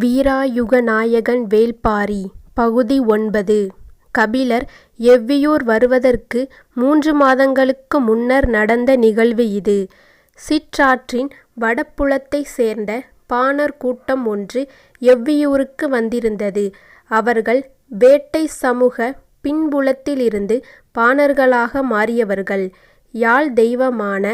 வீராயுக நாயகன் வேள்பாரி பகுதி ஒன்பது கபிலர் எவ்வியூர் வருவதற்கு மூன்று மாதங்களுக்கு முன்னர் நடந்த நிகழ்வு இது. சிற்றாற்றின் வடபுலத்தைச் சேர்ந்த பாணர் கூட்டம் ஒன்று எவ்வியூருக்கு வந்திருந்தது. அவர்கள் வேட்டை சமூக பின்புலத்திலிருந்து பாணர்களாக மாறியவர்கள். யாழ் தெய்வமான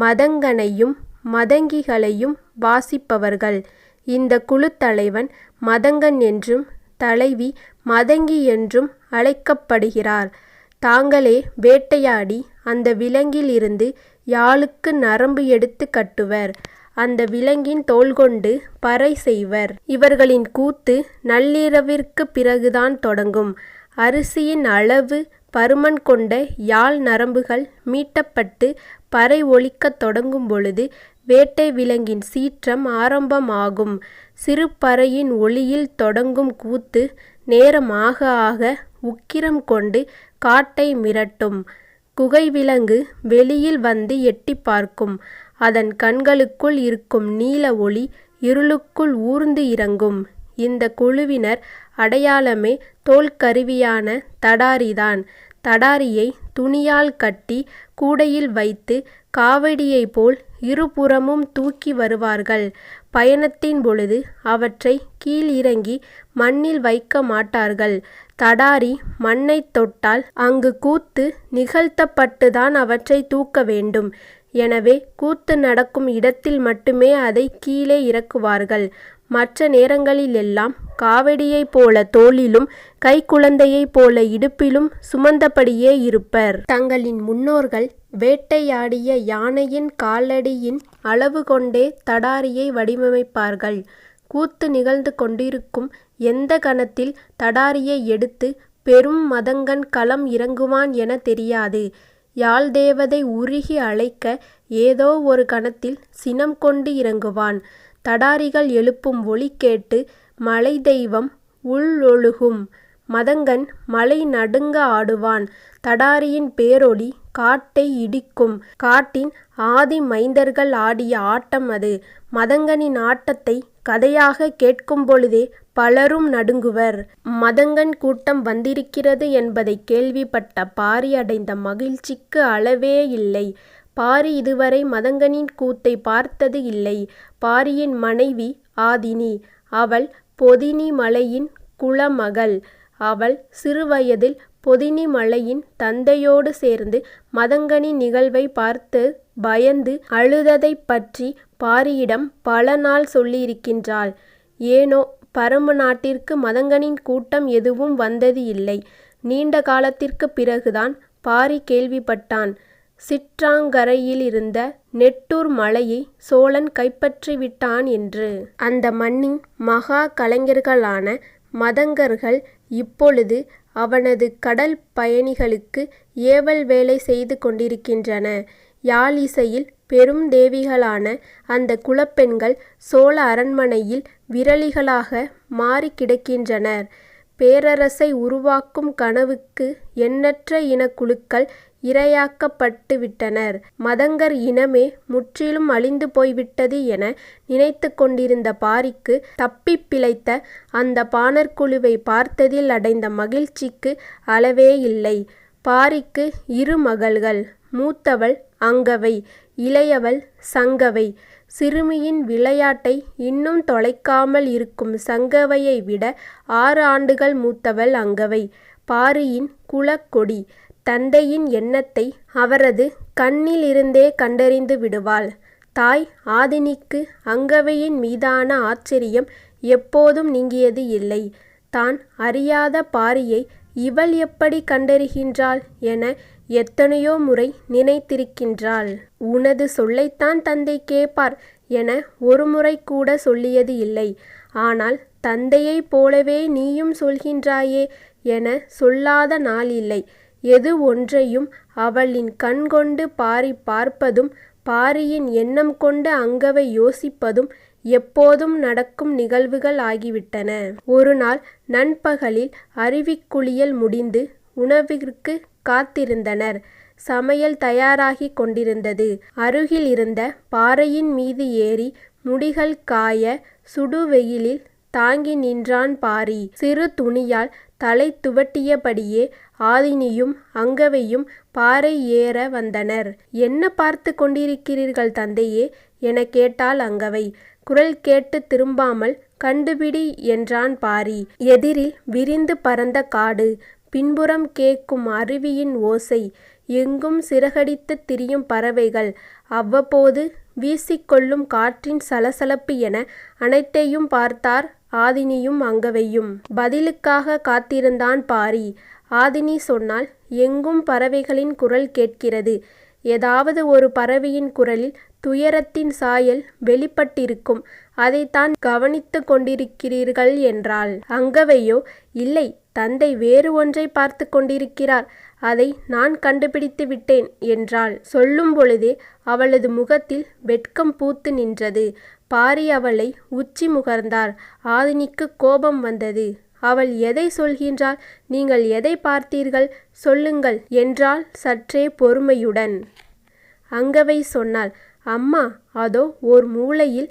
மதங்கனையும் மதங்கிகளையும் வாசிப்பவர்கள். இந்த குழு தலைவன் மதங்கன் என்றும் தலைவி மதங்கி என்றும் அழைக்கப்படுகிறார். தாங்களே வேட்டையாடி அந்த விலங்கில் இருந்து யாழுக்கு நரம்பு எடுத்து கட்டுவர். அந்த விலங்கின் தோல்கொண்டு பறை செய்வர். இவர்களின் கூத்து நள்ளிரவிற்கு பிறகுதான் தொடங்கும். அரிசியின் அளவு பருமன் கொண்ட யாழ் நரம்புகள் மீட்டப்பட்டு பறை ஒழிக்கத் தொடங்கும் பொழுது வேட்டை விலங்கின் சீற்றம் ஆரம்பமாகும். சிறுபறையின் ஒலியில் தொடங்கும் கூத்து நேரம் ஆக ஆக உக்கிரம் கொண்டு காட்டை மிரட்டும். குகை விலங்கு வெளியில் வந்து எட்டிப் பார்க்கும். அதன் கண்களுக்குள் இருக்கும் நீல ஒளி இருளுக்குள் ஊர்ந்து இறங்கும். இந்தக் குழுவினர் அடையாளமே தோல்கருவியான தடாரிதான். தடாரியை துணியால் கட்டி கூடையில் வைத்து காவடியைப் போல் இருபுறமும் தூக்கி வருவார்கள். பயணத்தின் பொழுது அவற்றை கீழ் இறங்கி மண்ணில் வைக்க மாட்டார்கள். தடாரி மண்ணைத் தொட்டால் அங்கு கூத்து நிகழ்த்தப்பட்டுதான் அவற்றை தூக்க வேண்டும். எனவே கூத்து நடக்கும் இடத்தில் மட்டுமே அதை கீழே இறக்குவார்கள். மற்ற நேரங்களிலெல்லாம் காவடியைப் போல தோளிலும் கைக்குழந்தையைப் போல இடுப்பிலும் சுமந்தபடியே இருப்பர். தங்களின் முன்னோர்கள் வேட்டையாடிய யானையின் காலடியின் அளவு கொண்டே தடாரியை வடிவமைப்பார்கள். கூத்து நிகழ்ந்து கொண்டிருக்கும் எந்த கணத்தில் தடாரியை எடுத்து பெரும் மதங்கன் களம் இறங்குவான் எனத் தெரியாது. யாழ் தேவதை உருகி அழைக்க ஏதோ ஒரு கணத்தில் சினம் கொண்டு இறங்குவான். தடாரிகள் எழுப்பும் ஒலி கேட்டு மலை தெய்வம் உள்ளொழுகும். மதங்கன் மலை நடுங்க ஆடுவான். தடாரியின் பேரொலி காட்டை இடிக்கும். காட்டின் ஆதி மைந்தர்கள் ஆடிய ஆட்டம் அது. மதங்கனின் ஆட்டத்தைக் கதையாகக் கேட்கும் பொழுதே பலரும் நடுங்குவர். மதங்கன் கூட்டம் வந்திருக்கிறது என்பதைக் கேள்விப்பட்ட பாரி அடைந்த மகிழ்ச்சிக்கு அளவேயில்லை. பாரி இதுவரை மதங்கனின் கூத்தைப் பார்த்தது இல்லை. பாரியின் மனைவி ஆதினி. அவள் பொதினி மலையின் குலமகள். அவள் சிறுவயதில் பொதினி மலையின் தந்தையோடு சேர்ந்து மதங்கனி நிகழ்வை பார்த்து பயந்து அழுததைப் பற்றி பாரியிடம் பல நாள் சொல்லியிருக்கின்றாள். ஏனோ பரம்பு நாட்டிற்கு மதங்கனின் கூட்டம் எதுவும் வந்தது இல்லை. நீண்ட காலத்திற்கு பிறகுதான் பாரி கேள்விப்பட்டான் சிற்றாங்கரையிலிருந்த நெட்டூர் மலையைச் சோழன் கைப்பற்றிவிட்டான் என்று. அந்த மண்ணின் மகா கலைஞர்களான மதங்கர்கள் இப்பொழுது அவனது கடல் பயணிகளுக்கு ஏவல் வேலை செய்து கொண்டிருக்கின்றன. யாழ் இசையில் பெரும் தேவிகளான அந்தக் குலப்பெண்கள் சோழ அரண்மனையில் விரலிகளாக மாறிக் கிடக்கின்றனர். பேரரசை உருவாக்கும் கனவுக்கு எண்ணற்ற இனக்குழுக்கள் இரையாக்கப்பட்டுவிட்டனர் மதங்கர் இனமே முற்றிலும் அழிந்து போய்விட்டது என நினைத்துக் கொண்டிருந்த பாரிக்கு தப்பிப் பிழைத்த அந்த பாணர் குழுவைப் பார்த்ததில் அடைந்த மகிழ்ச்சிக்கு அளவேயில்லை. பாரிக்கு இரு மகள்கள். மூத்தவள் அங்கவை. இளையவள் சங்கவை. சிறுமியின் விளையாட்டை இன்னும் தொலைக்காமல் இருக்கும் சங்கவையை விட ஆறு ஆண்டுகள் மூத்தவள் அங்கவை. பாரியின் குலக்கொடி தந்தையின் எண்ணத்தை அவரது கண்ணிலிருந்தே கண்டறிந்து விடுவாள். தாய் ஆதினிக்கு அங்கவையின் மீதான ஆச்சரியம் எப்போதும் நீங்கியது இல்லை. தான் அறியாத பாரியை இவள் எப்படி கண்டறிகின்றாள் என எத்தனையோ முறை நினைத்திருக்கின்றாள். உனது சொல்லைத்தான் தந்தை கேட்பார் என ஒருமுறைகூடச் சொல்லியது இல்லை. ஆனால் தந்தையைப் போலவே நீயும் சொல்கின்றாயே என சொல்லாத நாள் இல்லை. எது ஒன்றையும் அவளின் கண் கொண்டு பாரி பார்ப்பதும் பாரியின் எண்ணம் கொண்டு அங்கவை யோசிப்பதும் எப்போதும் நடக்கும் நிகழ்வுகள் ஆகிவிட்டன. ஒருநாள் நண்பகலில் அருவிக்குளியல் முடிந்து உணவிற்கு காத்திருந்தனர். சமையல் தயாராகிக் கொண்டிருந்தது. அருகில் இருந்த பாறையின் மீது ஏறி முடிகள் காய சுடுவெயிலில் தாங்கி நின்றான் பாரி. சிறு துணியால் தலை துவட்டியபடியே ஆதினியும் அங்கவையும் பாறை ஏற வந்தனர். என்ன பார்த்து கொண்டிருக்கிறீர்கள் தந்தையே எனக் கேட்டாள் அங்கவை. குரல் கேட்டு திரும்பாமல் கண்டுபிடி என்றான் பாரி. எதிரில் விரிந்து பரந்த காடு பின்புறம் கேட்கும் அருவியின் ஓசை எங்கும் சிறகடித்து திரியும் பறவைகள் அவ்வப்போது வீசிக்கொள்ளும் காற்றின் சலசலப்பு என அனைத்தையும் பார்த்தார் ஆதினியும் அங்கவையும். பதிலுக்காக காத்திருந்தான் பாரி. ஆதினி சொன்னால் எங்கும் பறவைகளின் குரல் கேட்கிறது. ஏதாவது ஒரு பறவையின் குரலில் துயரத்தின் சாயல் வெளிப்பட்டிருக்கும். அதைத்தான் கவனித்து கொண்டிருக்கிறீர்கள் என்றாள். அங்கவையோ இல்லை தந்தை வேறு ஒன்றை பார்த்து கொண்டிருக்கிறார். அதை நான் கண்டுபிடித்து விட்டேன் என்றாள். சொல்லும் பொழுதே அவளது முகத்தில் வெட்கம் பூத்து நின்றது. பாரி அவளை உச்சி முகர்ந்தார். ஆதினிக்கு கோபம் வந்தது. அவள் எதை சொல்கின்றாள்? நீங்கள் எதை பார்த்தீர்கள்? சொல்லுங்கள் என்றாள் சற்றே பொறுமையுடன். அங்கவை சொன்னாள் அம்மா அதோ ஓர் மூலையில்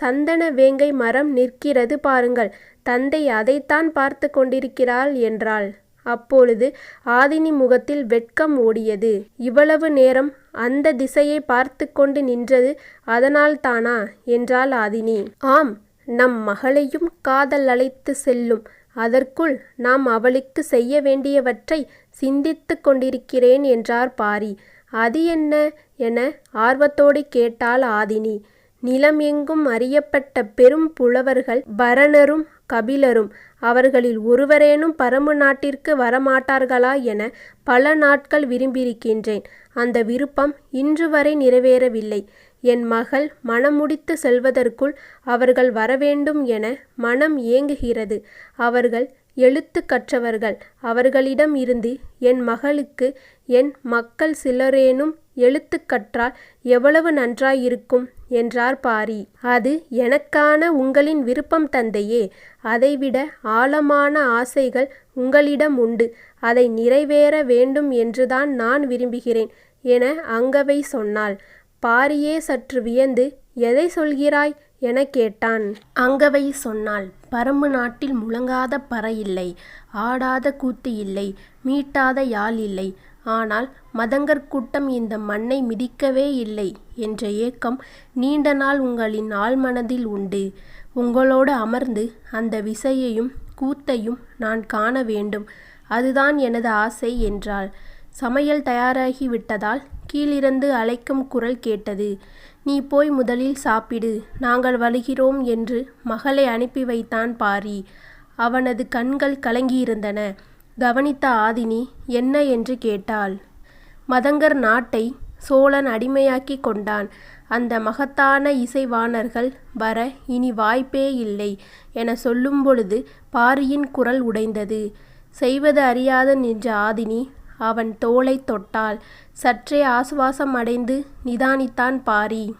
சந்தன வேங்கை மரம் நிற்கிறது பாருங்கள். தந்தை அதைத்தான் பார்த்து கொண்டிருக்கிறாள் என்றாள். அப்பொழுது ஆதினி முகத்தில் வெட்கம் ஓடியது. இவ்வளவு நேரம் அந்த திசையை பார்த்து கொண்டு நின்றது அதனால்தானா? என்றாள் ஆதினி. ஆம் நம் மகளையும் காதல் அழைத்து செல்லும். அதற்குள் நாம் அவளுக்கு செய்ய வேண்டியவற்றை சிந்தித்து கொண்டிருக்கிறேன் என்றார் பாரி. அது என்ன? என ஆர்வத்தோடு கேட்டாள் ஆதினி. நிலம் எங்கும் அறியப்பட்ட பெரும் புலவர்கள் பரணரும் கபிலரும். அவர்களில் ஒருவரேனும் பரமு நாட்டிற்கு வரமாட்டார்களா என பல நாட்கள் விரும்பியிருக்கின்றேன். அந்த விருப்பம் இன்று வரை நிறைவேறவில்லை. என் மகள் மனமுடித்து செல்வதற்குள் அவர்கள் வரவேண்டும் என மனம் ஏங்குகிறது. அவர்கள் எழுத்து கற்றவர்கள் அவர்களிடம் இருந்து என் மகளுக்கு என் மக்கள் சிலரேனும் எழுத்து கற்றால் எவ்வளவு நன்றாயிருக்கும்? என்றார் பாரி. அது எனக்கான உங்களின் விருப்பம் தந்தையே. அதைவிட ஆழமான ஆசைகள் உங்களிடம் உண்டு. அதை நிறைவேற வேண்டும் என்றுதான் நான் விரும்புகிறேன் என அங்கவை சொன்னாள். பாரியே சற்று வியந்து எதை சொல்கிறாய்? என கேட்டான். அங்கவை சொன்னாள். பரம்பு நாட்டில் முழங்காத பறை இல்லை ஆடாத கூத்து இல்லை மீட்டாத யாழ் இல்லை. ஆனால் மதங்கர் கூட்டம் இந்த மண்ணை மிதிக்கவே இல்லை என்ற ஏக்கம் நீண்ட நாள் உங்களின் ஆழ்மனதில் உண்டு. உங்களோடு அமர்ந்து அந்த விசையையும் கூத்தையும் நான் காண வேண்டும். அதுதான் எனது ஆசை என்றாள். சமையல் தயாராகி விட்டதால் கீழிருந்து அழைக்கும் குரல் கேட்டது. நீ போய் முதலில் சாப்பிடு நாங்கள் வருகிறோம் என்று மகளை அனுப்பி வைத்தான் பாரி. அவனது கண்கள் கலங்கியிருந்தன. கவனித்த ஆதினி என்ன என்று கேட்டாள். மதங்கர் நாட்டை சோழன் அடிமையாக்கி கொண்டான். அந்த மகத்தான இசைவாணர்கள் வர இனி வாய்ப்பே இல்லை என சொல்லும் பொழுது பாரியின் குரல் உடைந்தது. செய்வது அறியாது நின்ற ஆதினி அவன் தோளைத் தொட்டாள். சற்றே ஆசுவாசம் அடைந்து நிதானித்தான் பாரி.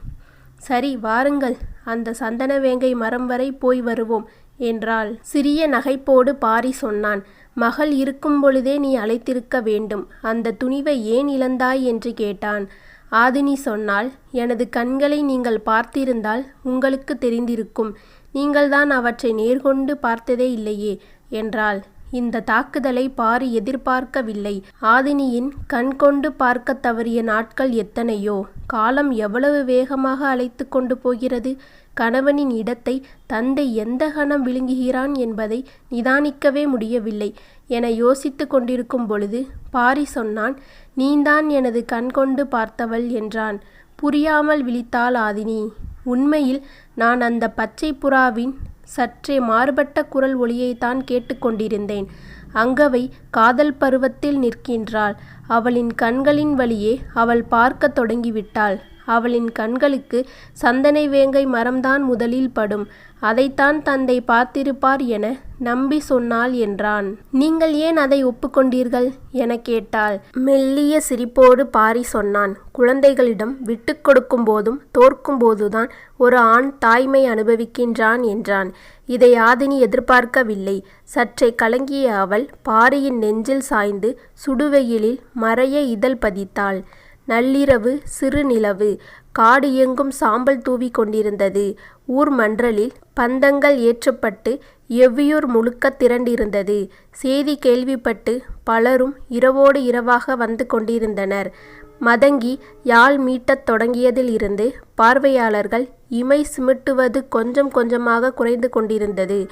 சரி வாருங்கள். அந்த சந்தனவேங்கை மரம் வரை போய் வருவோம் என்றாள். சிறிய நகைப்போடு பாரி சொன்னான். மகள் இருக்கும் பொழுதே நீ அழைத்திருக்க வேண்டும். அந்த துணிவை ஏன் இழந்தாய்? என்று கேட்டான். ஆதினி சொன்னால் எனது கண்களை நீங்கள் பார்த்திருந்தால் உங்களுக்கு தெரிந்திருக்கும். நீங்கள்தான் அவற்றை நேர்கொண்டு பார்த்ததே இல்லையே என்றாள். இந்த தாக்குதலை பாரி எதிர்பார்க்கவில்லை. ஆதினியின் கண்கொண்டு பார்க்க தவறிய நாட்கள் எத்தனையோ? காலம் எவ்வளவு வேகமாக அழைத்து கொண்டு போகிறது? கணவனின் இடத்தை தந்தை எந்த கணம் விழுங்குகிறான் என்பதை நிதானிக்கவே முடியவில்லை. என யோசித்து கொண்டிருக்கும் பொழுது பாரி சொன்னான் நீந்தான் எனது கண்கொண்டு பார்த்தவள் என்றான். புரியாமல் விழித்தாள் ஆதினி. உண்மையில் நான் அந்த பச்சை புறாவின் சற்றே மாறுபட்ட குரல் ஒலியைத்தான் கேட்டுக்கொண்டிருந்தேன் அங்கவை காதல் பருவத்தில் நிற்கின்றாள். அவளின் கண்களின் வழியே அவள் பார்க்கத் தொடங்கிவிட்டாள். அவளின் கண்களுக்கு சந்தனை வேங்கை மரம்தான் முதலில் படும். அதைத்தான் தந்தை பார்த்திருப்பார் என நம்பி சொன்னாள் என்றான். நீங்கள் ஏன் அதை ஒப்புக்கொண்டீர்கள்? என கேட்டாள். மெல்லிய சிரிப்போடு பாரி சொன்னான். குழந்தைகளிடம் விட்டு கொடுக்கும் போதும் தோற்கும் போதுதான் ஒரு ஆண் தாய்மை அனுபவிக்கின்றான் என்றான். இதை ஆதினி எதிர்பார்க்கவில்லை. சற்றே கலங்கிய அவள் பாரியின் நெஞ்சில் சாய்ந்து சுடுவெயிலில் மறைய இதழ் பதித்தாள். நள்ளிரவு சிறுநிலவு. காடு எங்கும் சாம்பல் தூவி கொண்டிருந்தது. ஊர் மன்றலில் பந்தங்கள் ஏற்றப்பட்டு எவ்வியூர் முழுக்கத் திரண்டிருந்தது. செய்தி கேள்விப்பட்டு பலரும் இரவோடு இரவாக வந்து கொண்டிருந்தனர். மதங்கி யாழ் மீட்டத் தொடங்கியதில் இருந்து பார்வையாளர்கள் இமை சிமிட்டுவது கொஞ்சம் கொஞ்சமாக குறைந்து கொண்டிருந்தது.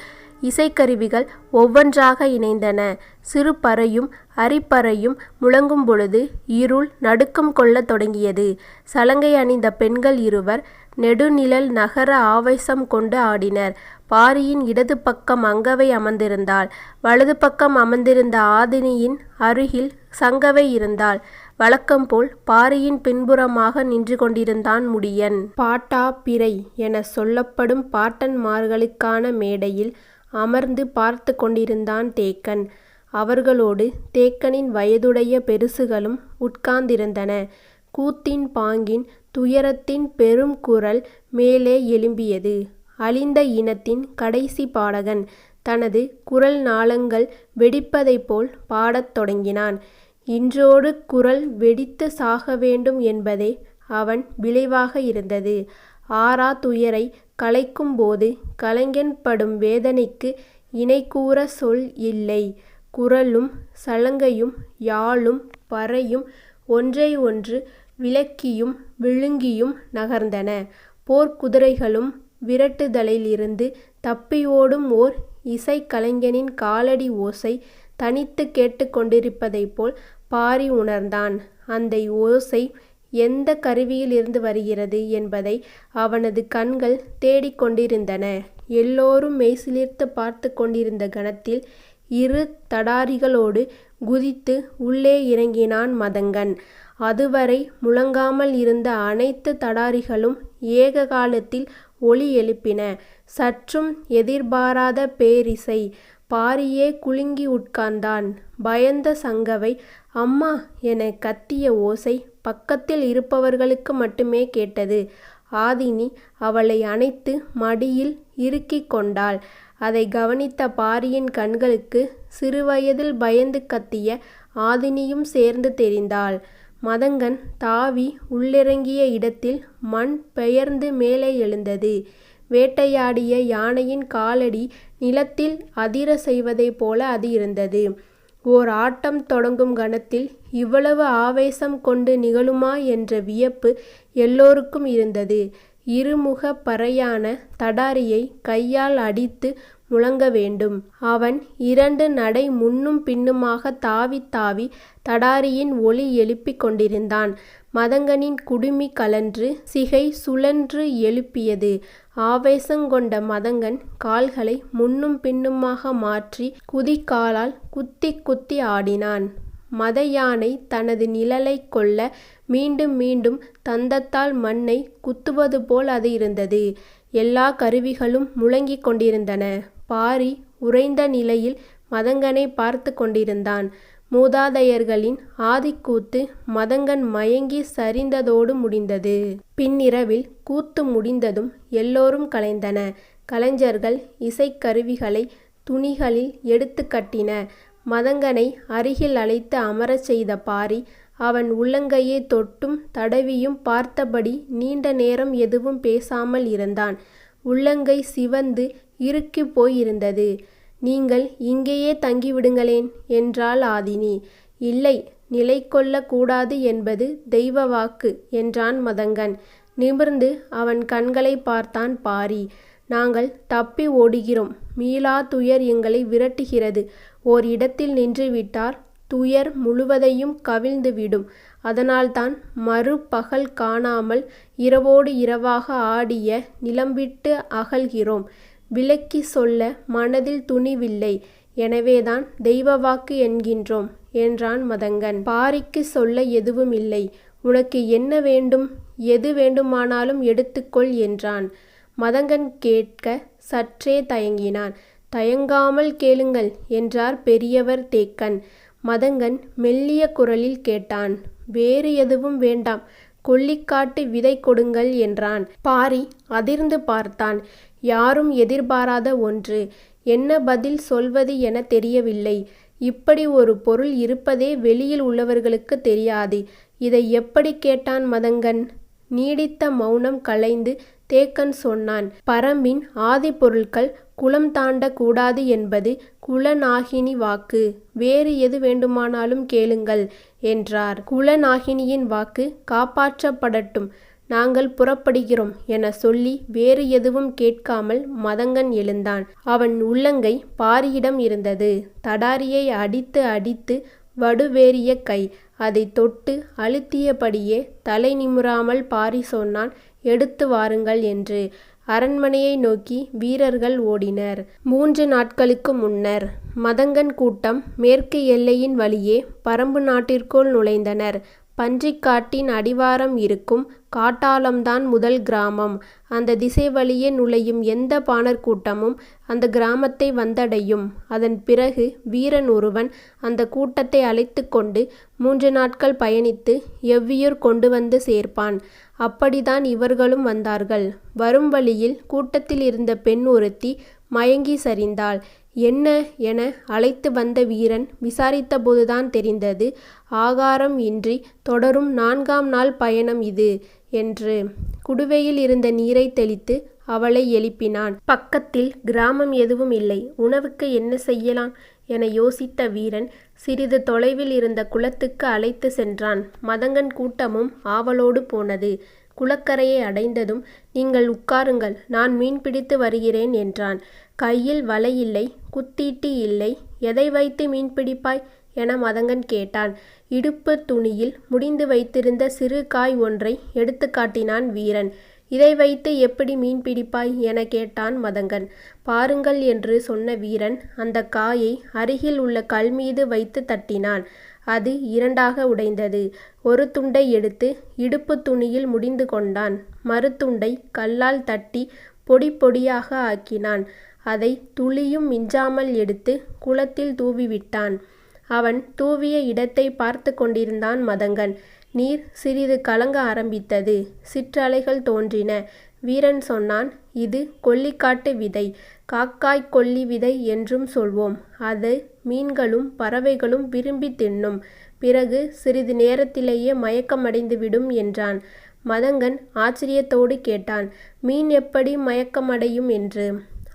இசைக்கருவிகள் ஒவ்வொன்றாக இணைந்தன. சிறு பறையும் அரிப்பறையும் முழங்கும்பொழுது இருள் நடுக்கம் கொள்ளத் தொடங்கியது. சலங்கை அணிந்த பெண்கள் இருவர் நெடுநிழல் நகர ஆவேசம் கொண்டு ஆடினர். பாரியின் இடது பக்கம் அங்கவை அமர்ந்திருந்தாள். வலது பக்கம் அமர்ந்திருந்த ஆதினியின் அருகில் சங்கவை இருந்தாள். வழக்கம்போல் பாரியின் பின்புறமாக நின்று கொண்டிருந்தான் முடியன். பாட்டா பிறை என சொல்லப்படும் பாட்டன்மார்களுக்கான மேடையில் அமர்ந்து பார்த்து கொண்டிருந்தான் தேக்கன். அவர்களோடு தேக்கனின் வயதுடைய பெருசுகளும் உட்கார்ந்திருந்தன. கூத்தின் பாங்கின் துயரத்தின் பெரும் குரல் மேலே எழும்பியது. அழிந்த இனத்தின் கடைசி பாடகன் தனது குரல் நாளங்கள் வெடிப்பதைப் போல் பாடத் தொடங்கினான். இன்றோடு குரல் வெடித்து சாக வேண்டும் என்பதே அவன் விளைவாக இருந்தது. ஆறா துயரை கலைக்கும்போது கலைஞன் படும் வேதனைக்கு இணைகூரச் சொல் இல்லை. குரலும் சலங்கையும் யாழும் பறையும் ஒன்றை ஒன்று விலக்கியும் விழுங்கியும் நகர்ந்தன. போர்க்குதிரைகளும் விரட்டுதலிலிருந்து தப்பியோடும் ஓர் இசை கலைஞனின் காலடி ஓசை தனித்துக் கேட்டுக் கொண்டிருப்பதைப்போல் பாரி உணர்ந்தான். அந்த ஓசை எந்தக் கருவியிலிருந்து வருகிறது என்பதை அவனது கண்கள் தேடிக் கொண்டிருந்தன. எல்லோரும் மெய்சிலிர்த்துப் பார்த்துக் கொண்டிருந்த கணத்தில் இரு தடாரிகளோடு குதித்து உள்ளே இறங்கினான் மதங்கன். அதுவரை முழங்காமல் இருந்த அனைத்து தடாரிகளும் ஏக காலத்தில் ஒலி எழுப்பின. சற்றும் எதிர்பாராத பேரிசை. பாரியே குலுங்கி உட்கார்ந்தான். பயந்த சங்கவை அம்மா எனக் கத்திய ஓசை பக்கத்தில் இருப்பவர்களுக்கு மட்டுமே கேட்டது. ஆதினி அவளை அணைத்து மடியில் இறுக்கிக் கொண்டாள். அதை கவனித்த பாரியின் கண்களுக்கு சிறுவயதில் பயந்து கத்திய ஆதினியும் சேர்ந்து தெரிந்தாள். மதங்கன் தாவி உள்ளிறங்கிய இடத்தில் மண் பெயர்ந்து மேலே எழுந்தது. வேட்டையாடிய யானையின் காலடி நிலத்தில் அதிர செய்வதைப் போல அது இருந்தது. ஓர் ஆட்டம் தொடங்கும் கணத்தில் இவ்வளவு ஆவேசம் கொண்டு நிகழுமா என்ற வியப்பு எல்லோருக்கும் இருந்தது. இருமுக பறையான தடாரியை கையால் அடித்து முழங்க வேண்டும். அவன் இரண்டு நடை முன்னும் பின்னுமாக தாவித் தாவி தடாரியின் ஒலி எழுப்பிக் கொண்டிருந்தான். மதங்கனின் குடுமி கலன்று சிகை சுழன்று எழுப்பியது. ஆவேசங் கொண்ட மதங்கன் கால்களை முன்னும் பின்னுமாக மாற்றி குதிக்காலால் குத்திக் குத்தி ஆடினான். மதயானை தனது நிழலைக் கொல்ல மீண்டும் மீண்டும் தந்தத்தால் மண்ணை குத்துவது போல் அது இருந்தது. எல்லா கருவிகளும் முழங்கிக் கொண்டிருந்தன. பாரி உறைந்த நிலையில் மதங்கனைப் பார்த்துக் கொண்டிருந்தான். மூதாதையர்களின் ஆதிக்கூத்து மதங்கன் மயங்கி சரிந்ததோடு முடிந்தது. பின்னிரவில் கூத்து முடிந்ததும் எல்லோரும் கலைந்தன. கலைஞர்கள் இசைக்கருவிகளைத் துணிகளில் எடுத்துக் கட்டின. மதங்கனை அருகில் அழைத்து அமரச் செய்த பாரி அவன் உள்ளங்கையைத் தொட்டும் தடவியும் பார்த்தபடி நீண்ட நேரம் எதுவும் பேசாமல் இருந்தான். உள்ளங்கை சிவந்து இறுகிப் போயிருந்தது. நீங்கள் இங்கேயே தங்கிவிடுங்களேன் என்றாள் ஆதினி. இல்லை நிலை கொள்ளக்கூடாது என்பது தெய்வ வாக்கு என்றான் மதங்கன். நிமிர்ந்து அவன் கண்களை பார்த்தான் பாரி. நாங்கள் தப்பி ஓடுகிறோம். மீளா துயர் எங்களை விரட்டுகிறது. ஓர் இடத்தில் நின்றுவிட்டால் துயர் முழுவதையும் கவிழ்ந்துவிடும். அதனால்தான் மறுபகல் காணாமல் இரவோடு இரவாக ஆடிய நிலம்பிட்டு அகல்கிறோம். விளக்கி சொல்ல மனதில் துணிவில்லை. எனவேதான் தெய்வவாக்கு என்கின்றோம் என்றான் மதங்கன். பாரிக்கு சொல்ல எதுவும் இல்லை உனக்கு என்ன வேண்டும்? எது வேண்டுமானாலும் எடுத்துக்கொள் என்றான். மதங்கன் கேட்க சற்றே தயங்கினான். தயங்காமல் கேளுங்கள் என்றார் பெரியவர் தேக்கன். மதங்கன் மெல்லிய குரலில் கேட்டான். வேறு எதுவும் வேண்டாம். கொள்ளிக்காட்டு விதை கொடுங்கள் என்றான். பாரி அதிர்ந்து பார்த்தான். யாரும் எதிர்பாராத ஒன்று. என்ன பதில் சொல்வது என தெரியவில்லை. இப்படி ஒரு பொருள் இருப்பதே வெளியில் உள்ளவர்களுக்கு தெரியாது. இதை எப்படி கேட்டான் மதங்கன்? நீடித்த மௌனம் கலைந்து தேக்கன் சொன்னான் பரம்பின் ஆதிப்பொருள்கள் குலம் தாண்டக் கூடாது என்பது குலநாகினி வாக்கு. வேறு எது வேண்டுமானாலும் கேளுங்கள் என்றார். குலநாகினியின் வாக்கு காப்பாற்றப்படட்டும். நாங்கள் புறப்படுகிறோம் என சொல்லி வேறு எதுவும் கேட்காமல் மதங்கன் எழுந்தான். அவன் உள்ளங்கை பாரியிடம் இருந்தது. தடாரியை அடித்து அடித்து வடுவேறிய கை. அதை தொட்டு அழுத்தியபடியே தலை நிமிராமல் பாரி சொன்னான் எடுத்து வாருங்கள் என்று. அரண்மனையை நோக்கி வீரர்கள் ஓடினர். மூன்று நாட்களுக்கு முன்னர். மதங்கன் கூட்டம் மேற்கு எல்லையின் வழியே பரம்பு நாட்டிற்குள் நுழைந்தனர். பன்றிக்காட்டின் அடிவாரம் இருக்கும் காட்டாளம்தான் முதல் கிராமம். அந்தத் திசை வழியே நுழையும் எந்தப் பாணர் கூட்டமும் அந்தக் கிராமத்தை வந்தடையும். அதன் பிறகு வீரன் ஒருவன் அந்தக் கூட்டத்தை அழைத்துக்கொண்டு மூன்று நாட்கள் பயணித்து எவ்வியூர் கொண்டு வந்து சேர்ப்பான். அப்படித்தான் இவர்களும் வந்தார்கள். வரும் வழியில் கூட்டத்தில் இருந்த பெண் ஒருத்தி மயங்கிச் சரிந்தாள். என்ன? என அழைத்து வந்த வீரன் விசாரித்தபோதுதான் தெரிந்தது ஆகாரம் இன்றி தொடரும் நான்காம் நாள் பயணம் இது என்று. குடுவையில் இருந்த நீரை தெளித்து அவளை எழுப்பினான். பக்கத்தில் கிராமம் எதுவும் இல்லை. உணவுக்கு என்ன செய்யலாம்? என யோசித்த வீரன் சிறிது தொலைவில் இருந்த குளத்துக்கு அழைத்து சென்றான். மதங்கன் கூட்டமும் ஆவலோடு போனது. குளக்கரையை அடைந்ததும் நீங்கள் உட்காருங்கள் நான் மீன் பிடித்து வருகிறேன் என்றான். கையில் வலை இல்லை குத்தீட்டி இல்லை. எதை வைத்து மீன் பிடிப்பாய்? என மதங்கன் கேட்டான். இடுப்பு துணியில் முடிந்து வைத்திருந்த சிறு காய் ஒன்றை எடுத்து காட்டினான் வீரன். இதை வைத்து எப்படி மீன் பிடிப்பாய்? என கேட்டான் மதங்கன். பாருங்கள் என்று சொன்ன வீரன் அந்த காயை அருகில் உள்ள கல் மீது வைத்து தட்டினான். அது இரண்டாக உடைந்தது. ஒரு துண்டை எடுத்து இடுப்பு துணியில் முடிந்து கொண்டான். மறுத்துண்டை கல்லால் தட்டி பொடி பொடியாக ஆக்கினான். அதை துளியும் மிஞ்சாமல் எடுத்து குளத்தில் தூவிவிட்டான். அவன் தூவிய இடத்தை பார்த்துக் கொண்டிருந்தான் மதங்கன். நீர் சிறிது கலங்க ஆரம்பித்தது. சிற்றலைகள் தோன்றின. வீரன் சொன்னான் இது கொல்லிக்காட்டு விதை. காக்காய்க் கொல்லி விதை என்றும் சொல்வோம். அது மீன்களும் பறவைகளும் விரும்பித் தின்னும். பிறகு சிறிது நேரத்திலேயே மயக்கமடைந்துவிடும் என்றான். மதங்கன் ஆச்சரியத்தோடு கேட்டான் மீன் எப்படி மயக்கமடையும் என்று.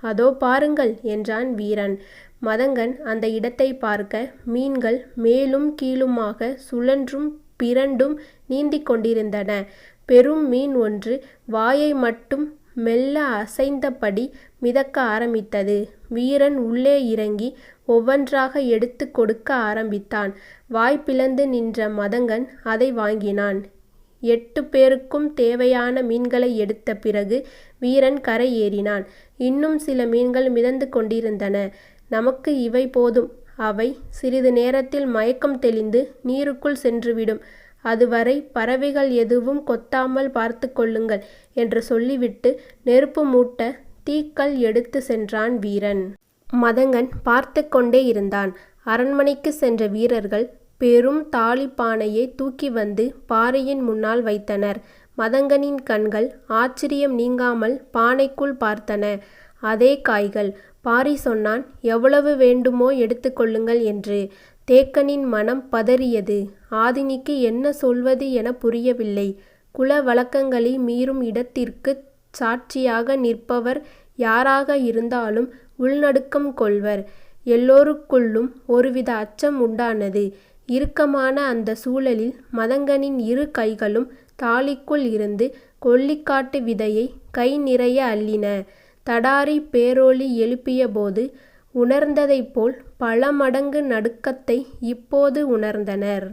அதோ பாருங்கள் என்றான் வீரன். மதங்கன் அந்த இடத்தைப் பார்க்க மீன்கள் மேலும் கீழுமாக சுழன்றும் பிறண்டும் நீந்திக் கொண்டிருந்தன. பெரும் மீன் ஒன்று வாயை மட்டும் மெல்ல அசைந்தபடி மிதக்க ஆரம்பித்தது. வீரன் உள்ளே இறங்கி ஒவ்வொன்றாக எடுத்துக் கொடுக்க ஆரம்பித்தான். வாய் பிளந்து நின்ற மதங்கன் அதை வாங்கினான். எட்டு பேருக்கும் தேவையான மீன்களை எடுத்த பிறகு வீரன் கரை ஏறினான். இன்னும் சில மீன்கள் மிதந்து கொண்டிருந்தன. நமக்கு இவை போதும். அவை சிறிது நேரத்தில் மயக்கம் தெளிந்து நீருக்குள் சென்றுவிடும். அதுவரை பறவைகள் எதுவும் கொத்தாமல் பார்த்துக் கொள்ளுங்கள் என்று சொல்லிவிட்டு நெருப்பு மூட்ட தீக்கல் எடுத்துச் சென்றான் வீரன். மதங்கன் பார்த்துக் கொண்டே இருந்தான். அரண்மனைக்குச் சென்ற வீரர்கள் பெரும் தாழிப் தூக்கி வந்து பாரியின் முன்னால் வைத்தனர். மதங்கனின் கண்கள் ஆச்சரியம் நீங்காமல் பானைக்குள் பார்த்தன. அதே காய்கள். பாரி சொன்னான் எவ்வளவு வேண்டுமோ எடுத்துக் கொள்ளுங்கள் என்று. தேக்கனின் மனம் பதறியது. ஆதினிக்கு என்ன சொல்வது எனப் புரியவில்லை. குல வழக்கங்களை மீறும் இடத்திற்குச் சாட்சியாக நிற்பவர் யாராக இருந்தாலும் உள்நடுக்கம் கொள்வர். எல்லோருக்குள்ளும் ஒருவித அச்சம் உண்டானது. இறுக்கமான அந்த சூழலில் மதங்கனின் இரு கைகளும் தாழிக்குள் இருந்து கொல்லிக்காட்டு விதையை கை நிறைய அள்ளின. தடாரி பேரொலி எழுப்பியபோது உணர்ந்ததைப்போல் பல மடங்கு நடுக்கத்தை இப்போது உணர்ந்தனர்.